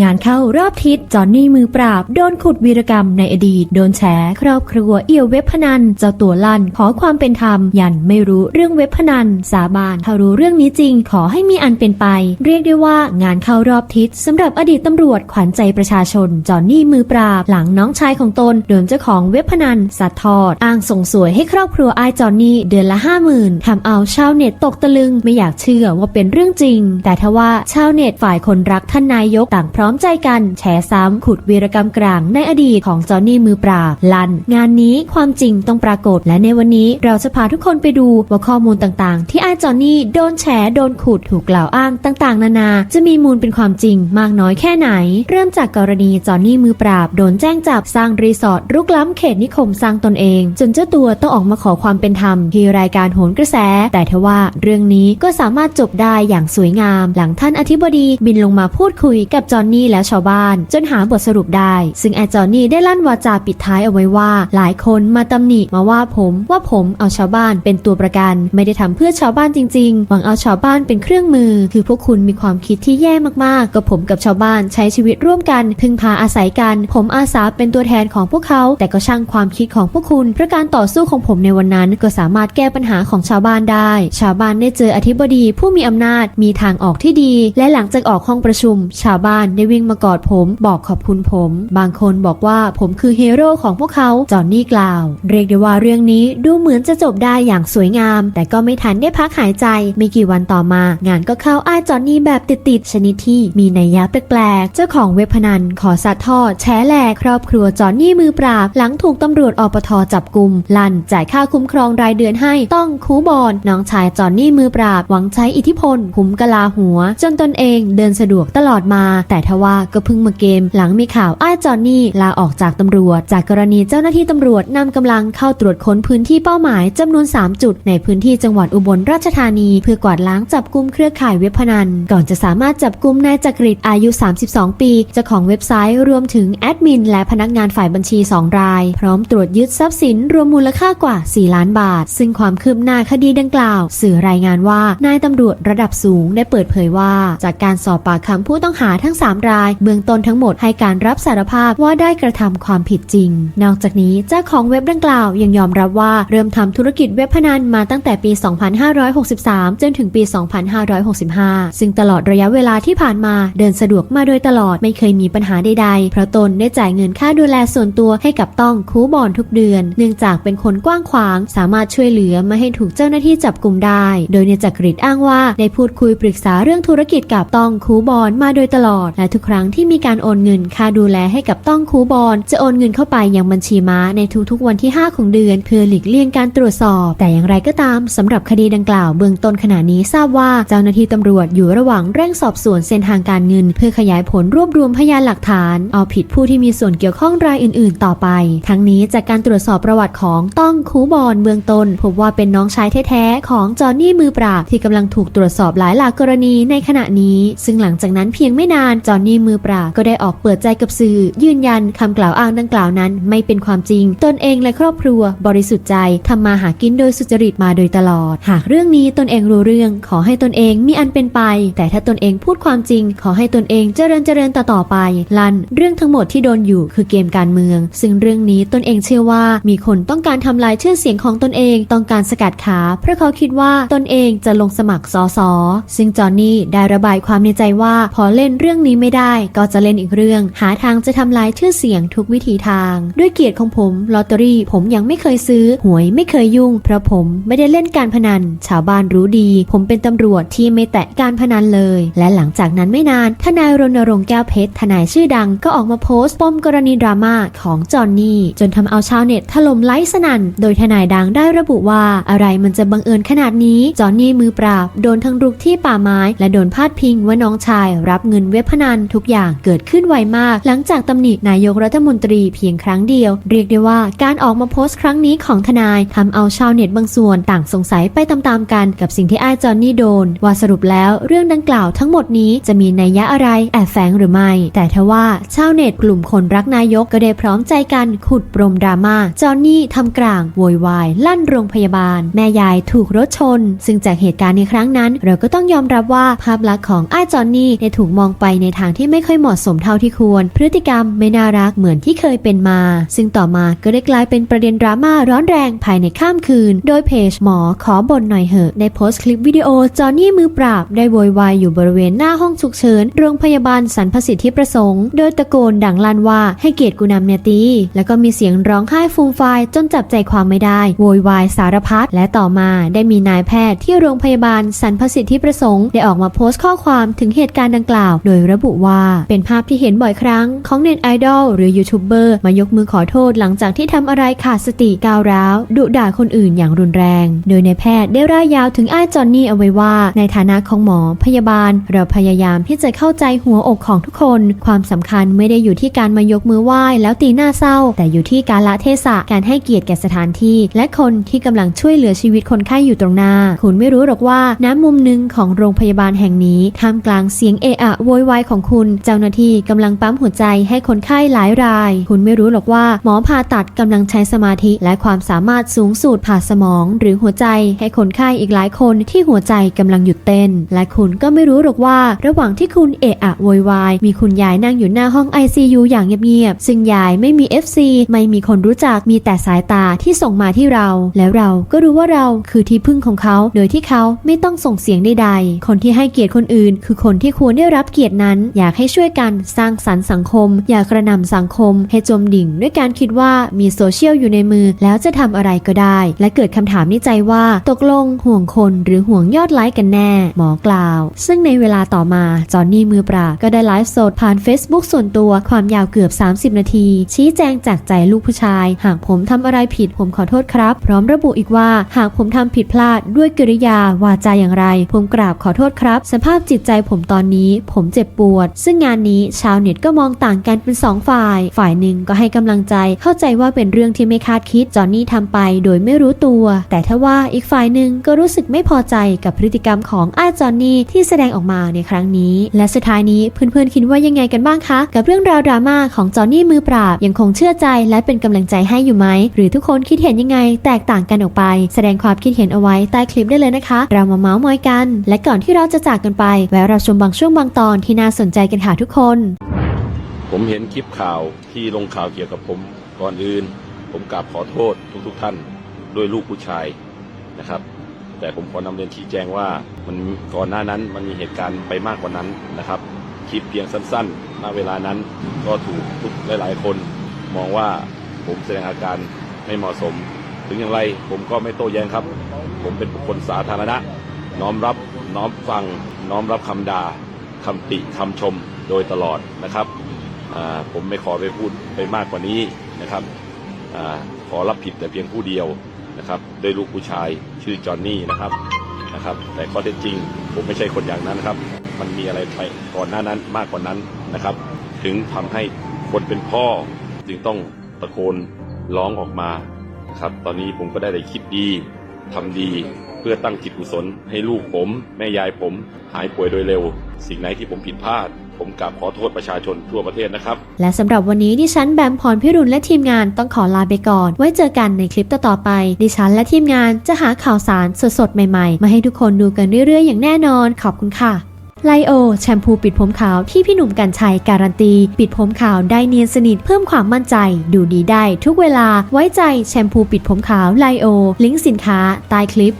งานเข้ารอบทิศจอนนี่มือปราบ โดนขุดวีรกรรมในอดีต โดนแฉครอบครัวเอี่ยวเว็บพนัน เจ้าตัวลั่นขอความเป็นธรรม ยันไม่รู้เรื่องเว็บพนัน สาบานถ้ารู้เรื่องนี้จริงขอให้มีอันเป็นไป เรียกได้ว่างานเข้ารอบทิศสำหรับอดีตตำรวจขวัญใจประชาชน จอนนี่มือปราบ หลังน้องชายของตน โดนเจ้าของเว็บพนันสัดทอด อ้างส่งสวยให้ครอบครัวไอจอนนี่เดือนละห้าหมื่นทำเอาชาวเน็ตตกตะลึงไม่อยากเชื่อว่าเป็นเรื่องจริง แต่ทว่าชาวเน็ตฝ่ายคนรักท่านนายกต่างพร้อมใจกันแฉซ้ำขุดวีรกรรมกลางในอดีตของจอนนี่มือปราบลัน งานนี้ความจริงต้องปรากฏและในวันนี้เราจะพาทุกคนไปดูว่าข้อมูลต่างๆ ที่อาจอนนี่โดนแฉโดนขุดถูกกล่าวอ้างต่างๆ นานา จะมีมูลเป็นความจริงมากน้อยแค่ไหน เริ่มจากกรณีจอนนี่มือปราบโดนแจ้งจับสร้างรีสอร์ทรุกล้ำเขตนิคมสร้างตนเอง จนเจ้าตัวต้องออกมาขอความเป็นธรรมที่รายการโหนกระแส แต่ทว่าเรื่องนี้ก็สามารถจบได้อย่างสวยงาม หลังท่านอธิบดีบินลงมาพูดคุยกับจอนนี่และชาวบ้าน จนหาบทสรุปได้ ซึ่งแอจอนนี่ได้ลั่นวาจาปิดท้ายเอาไว้ว่า หลายคนมาตำหนิมาว่าผมว่าผมเอาชาวบ้านเป็นตัวประกัน ไม่ได้ทำเพื่อชาวบ้านจริง ๆ หวังเอาชาวบ้านเป็นเครื่องมือ คือพวกคุณมีความคิดที่แย่มากๆก็ผมกับชาวบ้านใช้ชีวิตร่วมกัน พึ่งพาอาศัยกัน ผมอาสาเป็นตัวแทนของพวกเขา แต่ก็ช่างความคิดของพวกคุณเพราะการต่อสู้ของผมในวันนั้น ก็สามารถแก้ปัญหาของชาวบ้านได้ ชาวบ้านได้เจออธิบดีผู้มีอำนาจมีทางออกที่ดี และหลังจากออกห้องประชุม ชาวบ้านได้วิ่งมากอดผมบอกขอบคุณผม บางคนบอกว่าผมคือฮีโร่ของพวกเขาจอห์นนี่กล่าว เรียกได้ว่าเรื่องนี้ดูเหมือนจะจบได้อย่างสวยงาม แต่ก็ไม่ทันได้พักหายใจ ไม่กี่วันต่อมา งานก็เข้าอ้ายจอห์นนี่แบบติดๆชนิดที่มีนัยยะแปลกๆเจ้าของเว็บพนันขอสัดทอดแฉแหลกครอบครัวจอห์นนี่มือปราบหลังถูกตำรวจอปทจับกลุ่มลั่นจ่ายค่าคุ้มครองรายเดือนให้ต้องคูบอลน้องชายจอห์นนี่มือปราบหวังใช้อิทธิพลคุ้มกะลาหัว จนตนเองเดินสะดวกตลอดมา แต่ทว่าก็เพิ่งมาเกม หลังมีข่าวอ้ายจอนนี่ลาออกจากตำรวจ จากกรณีเจ้าหน้าที่ตำรวจนำกำลังเข้าตรวจค้นพื้นที่เป้าหมายจำนวน 3 จุด ในพื้นที่จังหวัดอุบลราชธานี เพื่อกวาดล้างจับกลุ่มเครือข่ายเว็บพนัน ก่อนจะสามารถจับกลุ่มนายจักริดอายุ 32 ปีเจ้าของเว็บไซต์รวมถึงแอดมินและพนักงานฝ่ายบัญชี 2 ราย พร้อมตรวจยึดทรัพย์สินรวมมูลค่ากว่า 4 ล้านบาท ซึ่งความคืบหน้าคดีดังกล่าว สื่อรายงานว่านายตำรวจระดับสูงได้เปิดเผยว่า จากการสอบปากคำผู้ต้องหาทั้ง 3ราย เบื้องต้นทั้งหมดให้การรับสารภาพว่าได้กระทำความผิดจริง นอกจากนี้เจ้าของเว็บดังกล่าวยังยอมรับว่าเริ่มทำธุรกิจเว็บพนันมาตั้งแต่ปี 2563 จนถึงปี 2565 ซึ่งตลอดระยะเวลาที่ผ่านมาเดินสะดวกมาโดยตลอดไม่เคยมีปัญหาใดๆ เพราะตนได้จ่ายเงินค่าดูแลส่วนตัวให้กับต้องคูบอลทุกเดือน เนื่องจากเป็นคนกว้างขวาง สามารถช่วยเหลือไม่ให้ถูกเจ้าหน้าที่จับกลุ่มได้ โดยในจักริดอ้างว่าได้พูดคุยปรึกษาเรื่องธุรกิจกับต้องคูบอลมาโดยตลอดและทุกครั้งที่มีการโอนเงินค่าดูแลให้กับต้องคูบอลจะโอนเงินเข้าไปยังบัญชีม้าในทุกๆวันที่ 5 ของเดือน เพื่อหลีกเลี่ยงการตรวจสอบ แต่อย่างไรก็ตามสำหรับคดีดังกล่าวเบื้องต้นขณะนี้ทราบว่าเจ้าหน้าที่ตำรวจอยู่ระหว่างเร่งสอบสวนเส้นทางการเงิน เพื่อขยายผลรวบรวมพยานหลักฐาน เอาผิดผู้ที่มีส่วนเกี่ยวข้องรายอื่น ๆ ต่อไป ทั้งนี้จากการตรวจสอบประวัติของต้องคูบอลเบื้องต้น พบว่าเป็นน้องชายแท้ๆของจอห์นนี่มือปราบที่กำลังถูกตรวจสอบหลายหลากกรณีในขณะนี้ ซึ่งหลังจากนั้นเพียงไม่นานจอนนี่มือปราบก็ได้ออกเปิดใจกับสื่อ ยืนยันคำกล่าวอ้างดังกล่าวนั้นไม่เป็นความจริง ตนเองและครอบครัว บริสุทธิ์ใจทำมาหากินโดยสุจริตมาโดยตลอด หากเรื่องนี้ตนเองรู้เรื่อง ขอให้ตนเองมีอันเป็นไป แต่ถ้าตนเองพูดความจริง ขอให้ตนเองเจริญเจริญต่อต่อไป ลัน เรื่องทั้งหมดที่โดนอยู่คือเกมการเมือง ซึ่งเรื่องนี้ตนเองเชื่อว่า มีคนต้องการทำลายชื่อเสียงของตนเองต้องการสกัดขาเพราะเขาคิดว่าตนเองจะลงสมัครสอสอซึ่งจอห์นนี่ได้ระบายความในใจว่าพอเล่นเรื่องนี้ไม่ได้ก็จะเล่นอีกเรื่อง หาทางจะทำลายชื่อเสียงทุกวิถีทาง ด้วยเกียรติของผมลอตเตอรี่ผมยังไม่เคยซื้อ หวยไม่เคยยุ่ง เพราะผมไม่ได้เล่นการพนัน ชาวบ้านรู้ดี ผมเป็นตำรวจที่ไม่แตะการพนันเลย และหลังจากนั้นไม่นานทนายรณรงค์แก้วเพชรทนายชื่อดังก็ออกมาโพสต์ปมกรณีดราม่าของจอห์นนี่ จนทำเอาชาวเน็ตถล่มไลค์สนั่น โดยทนายดังได้ระบุว่าอะไรมันจะบังเอิญขนาดนี้ จอห์นนี่มือปราบ โดนทั้งรุกที่ป่าไม้ และโดนพาดพิงว่าน้องชาย รับเงินเว็บพนันทุกอย่างเกิดขึ้นไวมาก หลังจากตำหนินายกรัฐมนตรีเพียงครั้งเดียว เรียกได้ว่าการออกมาโพสต์ครั้งนี้ของทนายทำเอาชาวเน็ตบางส่วนต่างสงสัยไปตามๆกันกับสิ่งที่อ้ายจอนนี่โดน ว่าสรุปแล้วเรื่องดังกล่าวทั้งหมดนี้จะมีนัยยะอะไรแอบแฝงหรือไม่ แต่ทว่าชาวเน็ตกลุ่มคนรักนายกก็ได้พร้อมใจกันขุดปรมดราม่าจอนนี่ทำกลางโวยวาย ลั่นโรงพยาบาล แม่ยายถูกรถชน ซึ่งจากเหตุการณ์ในครั้งนั้น เราก็ต้องยอมรับว่าภาพลักษณ์ของอ้ายจอนนี่ได้ถูกมองไปในทางที่ไม่ค่อยเหมาะสมเท่าที่ควร พฤติกรรมไม่น่ารักเหมือนที่เคยเป็นมา ซึ่งต่อมาก็ได้กลายเป็นประเด็นดราม่าร้อนแรงภายในข้ามคืน โดยเพจหมอขอบ่นหน่อยเหอะได้โพสต์คลิปวิดีโอจอห์นนี่มือปราบ ได้โวยวายอยู่บริเวณหน้าห้องฉุกเฉิน โรงพยาบาลสรรพสิทธิประสงค์ โดยตะโกนดังลั่นว่าให้เกียรติกูนำเนี่ยตีแล้วก็มีเสียงร้องไห้ฟูมฟายจนจับใจความไม่ได้โวยวายสารพัดและต่อมาได้มีนายแพทย์ที่โรงพยาบาลสรรพสิทธิประสงค์ ได้ออกมาโพสต์ข้อความถึงเหตุการณ์ดังกล่าว โดยระบุว่า เป็นภาพที่เห็นบ่อยครั้งของเน็ตไอดอลหรือยูทูบเบอร์มายกมือขอโทษหลังจากที่ทำอะไรขาดสติก้าวร้าว ดุด่าคนอื่นอย่างรุนแรง โดยในแพทย์ได้ร่ายยาวถึงไอ้จอนนี่เอาไว้ว่า ในฐานะของหมอพยาบาล เราพยายามที่จะเข้าใจหัวอกของทุกคน ความสำคัญไม่ได้อยู่ที่การมายกมือไหว้แล้วตีหน้าเศร้า แต่อยู่ที่การละเทศะการให้เกียรติแก่สถานที่ และคนที่กำลังช่วยเหลือชีวิตคนไข้อยู่ตรงหน้า คุณไม่รู้หรอกว่าน้ำมุมหนึ่งของโรงพยาบาลแห่งนี้ท่ามกลางเสียงเอะอะโวยวายของคุณเจ้าหน้าที่กำลังปั๊มหัวใจให้คนไข้หลายราย คุณไม่รู้หรอกว่าหมอผ่าตัดกำลังใช้สมาธิและความสามารถสูงสุดผ่าสมองหรือหัวใจให้คนไข้อีกหลายคนที่หัวใจกำลังหยุดเต้น และคุณก็ไม่รู้หรอกว่า ระหว่างที่คุณเอะอะโวยวายมีคุณยายนั่งอยู่หน้าห้อง ICU อย่างเงียบๆซึ่งยายไม่มี FC ไม่มีคนรู้จักมีแต่สายตาที่ส่งมาที่เรา แล้วเราก็รู้ว่าเราคือที่พึ่งของเขาโดยที่เขาไม่ต้องส่งเสียงใดๆคนที่ให้เกียรติคนอื่น คือคนที่ควรได้รับเกียรตินั้นอยากให้ช่วยกันสร้างสรรค์สังคม อย่ากระนำสังคมให้จมดิ่ง ด้วยการคิดว่ามีโซเชียลอยู่ในมือ แล้วจะทำอะไรก็ได้ และเกิดคำถามในใจว่าตกลงห่วงคนหรือห่วงยอดไลค์กันแน่ หมอกล่าว ซึ่งในเวลาต่อมาจอห์นนี่มือปราบก็ได้ไลฟ์สดผ่าน Facebook ส่วนตัวความยาวเกือบ 30 นาที ชี้แจงจากใจลูกผู้ชาย หากผมทำอะไรผิดผมขอโทษครับ พร้อมระบุอีกว่า หากผมทำผิดพลาดด้วยกิริยาวาจาอย่างไร ผมกราบขอโทษครับ สภาพจิตใจผมตอนนี้ ผมเจ็บปวดซึ่งงานนี้ชาวเน็ตก็มองต่างกันเป็นสองฝ่าย ฝ่ายหนึ่งก็ให้กำลังใจเข้าใจว่าเป็นเรื่องที่ไม่คาดคิดจอห์นนี่ทำไปโดยไม่รู้ตัว แต่ถ้าว่าอีกฝ่ายหนึ่งก็รู้สึกไม่พอใจกับพฤติกรรมของอาจอห์นนี่ที่แสดงออกมาในครั้งนี้ และสุดท้ายนี้เพื่อนๆคิดว่ายังไงกันบ้างคะ กับเรื่องราวดราม่าของจอห์นนี่มือปราบยังคงเชื่อใจและเป็นกำลังใจให้อยู่ไหมหรือทุกคนคิดเห็นยังไง แตกต่างกันออกไป แสดงความคิดเห็นเอาไว้ใต้คลิปได้เลยนะคะ เรามาเมาส์มอยกัน และก่อนที่เราจะจากกันไปแวะเราชมบางช่วงบางตอนที่น่าสนใจกันค่ะทุกคน ผมเห็นคลิปข่าวที่ลงข่าวเกี่ยวกับผมก่อนอื่น ผมกราบขอโทษทุกๆทท่านด้วยลูกผู้ชายนะครับ แต่ผมขอนำเรียนชี้แจงว่ามันก่อนหน้านั้นมันมีเหตุการณ์ไปมากกว่านั้นนะครับ คลิปเพียงสั้นๆณเวลานั้นก็ถูกทุกหลายๆ คนมองว่าผมแสดงอาการไม่เหมาะสม ถึงอย่างไรผมก็ไม่โต้แย้งครับ ผมเป็นบุคคลสาธารณะ น้อมรับน้อมฟังน้อมรับคำด่า คำติคำชมโดยตลอดนะครับผมไม่ขอไปพูดไปมากกว่านี้นะครับอขอรับผิดแต่เพียงผู้เดียวนะครับด้วยลูกผู้ชายชื่อจอห์นนี่นะครับนะครับ แต่ข้อเท็จจริง ผมไม่ใช่คนอย่างนั้นนะครับ มันมีอะไรไปก่อนหน้านั้นมากกว่านั้นนะครับ ถึงทำให้คนเป็นพ่อ จึงต้องตะโกนร้องออกมานะครับ ตอนนี้ผมก็ได้แต่คิดดีทำดี เพื่อตั้งจิตกุศลให้ลูกผม แม่ยายผม หายป่วยโดยเร็ว สิ่งไหนที่ผมผิดพลาด ผมกราบขอโทษประชาชนทั่วประเทศนะครับ และสำหรับวันนี้ดิฉันแบมพรพิรุณและทีมงานต้องขอลาไปก่อน ไว้เจอกันในคลิปต่อๆไป ดิฉันและทีมงานจะหาข่าวสารสดๆ ใหม่ๆ มาให้ทุกคนดูกันเรื่อยๆ อย่างแน่นอน ขอบคุณค่ะไลโอ แชมพูปิดผมขาวที่พี่หนุ่มกัญชัยการันตี ปิดผมขาวได้เนียนสนิทเพิ่มความมั่นใจ ดูดีได้ทุกเวลาไว้ใจแชมพูปิดผมขาวไลโอ ลิงก์สินค้าใต้คลิป